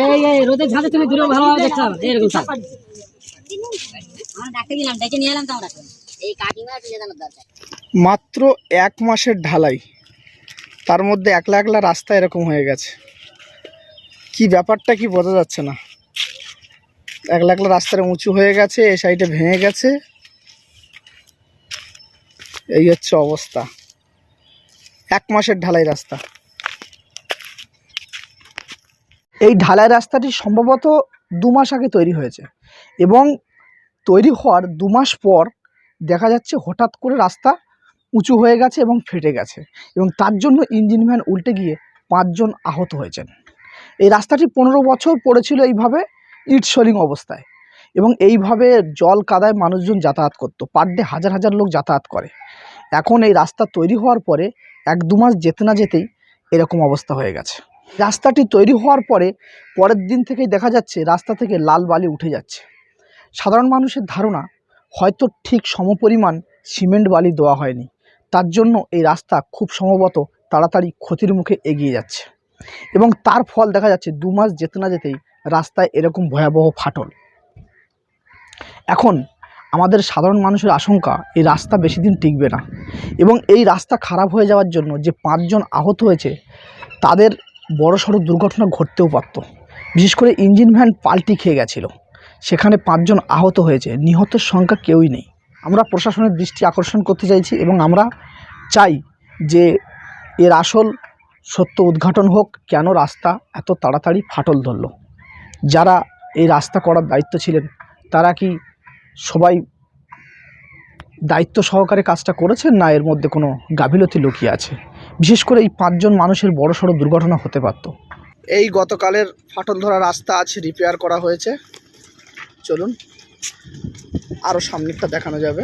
এই এই রোদের ঝাঁজে তুমি দূরে ভালোভাবে দেখতে হবে এরকম থাক আমরা ডাকতে দিলাম ডেকে নিয়ে এলাম তো আমরা। এই কাটিংটা একটু জানার দরকার। মাত্র এক মাসের ঢালাই। তার মধ্যে একলা একলা রাস্তা এরকম হয়ে গেছে। কি ব্যাপারটা কি বোঝা যাচ্ছে না। একলা একলা রাস্তাটা উঁচু হয়ে গেছে এ সাইডে ভেঙে গেছে। এই হচ্ছে অবস্থা। এক মাসের ঢালাই রাস্তা। এই ঢালাই রাস্তাটি সম্ভবত দু মাস আগে তৈরি হয়েছে এবং তৈরি হওয়ার দু মাস পর দেখা যাচ্ছে হঠাৎ করে রাস্তা উঁচু হয়ে গেছে এবং ফেটে গেছে এবং তার জন্য ইঞ্জিন ভ্যান উল্টে গিয়ে পাঁচজন আহত হয়েছেন। এই রাস্তাটি পনেরো বছর পড়েছিল এইভাবে ইট সোলিং অবস্থায় এবং এইভাবে জল কাদায় মানুষজন যাতায়াত করতো। পার ডে হাজার হাজার লোক যাতায়াত করে। এখন এই রাস্তা তৈরি হওয়ার পরে এক দু মাস যেতে না যেতেই এরকম অবস্থা হয়ে গেছে। রাস্তাটি তৈরি হওয়ার পরে পরের দিন থেকেই দেখা যাচ্ছে রাস্তা থেকে লাল বালি উঠে যাচ্ছে। সাধারণ মানুষের ধারণা, হয়তো ঠিক সমপরিমাণ সিমেন্ট বালি দেওয়া হয়নি। তার জন্য এই রাস্তা খুব সম্ভবত তাড়াতাড়ি ক্ষতির মুখে এগিয়ে যাচ্ছে। এবং তার ফল দেখা যাচ্ছে দু মাস যেতে না যেতেই রাস্তায় এরকম ভয়াবহ ফাটল। এখন আমাদের সাধারণ মানুষের আশঙ্কা, এই রাস্তা বেশি দিন টিকবে না। এবং এই রাস্তা খারাপ হয়ে যাওয়ার জন্য যে পাঁচজন আহত হয়েছে, তাদের বড়সড় দুর্ঘটনা ঘটতেও পারত। বিশেষ করে ইঞ্জিন ভ্যান পাল্টি খেয়ে গেছিল। সেখানে পাঁচজন আহত হয়েছে। নিহতের সংখ্যা কেউই নেই। আমরা প্রশাসনের দৃষ্টি আকর্ষণ করতে চাইছি এবং আমরা চাই যে এর আসল সত্য উদ্ঘাটন হোক, কেন রাস্তা এত তাড়াতাড়ি ফাটল ধরল। যারা এই রাস্তা করার দায়িত্ব ছিলেন, তারা কি সবাই দায়িত্ব সহকারে কাজটা করেছেন না এর মধ্যে কোনো গাফিলতি লুকিয়ে আছে? বিশেষ করে এই পাঁচজন মানুষের বড়সড় দুর্ঘটনা হতে পারত। এই গতকালের ফাটল ধরা রাস্তা আজ রিপেয়ার করা হয়েছে। চলুন আরও সামনেরটা দেখানো যাবে।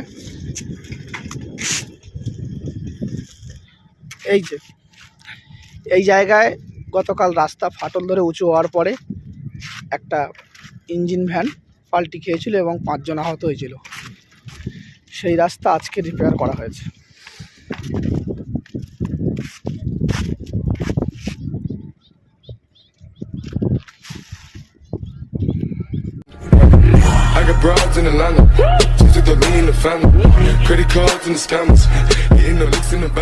এই যে, এই জায়গায় গতকাল রাস্তা ফাটল ধরে উঁচু হওয়ার পরে একটা ইঞ্জিন ভ্যান পাল্টি খেয়েছিল এবং পাঁচজন আহত হয়েছিল। সেই রাস্তা আজকে রিপেয়ার করা হয়েছে। Broads in Atlanta. Just me in the family. Credit cards and the scammers. Hitting the licks in the back.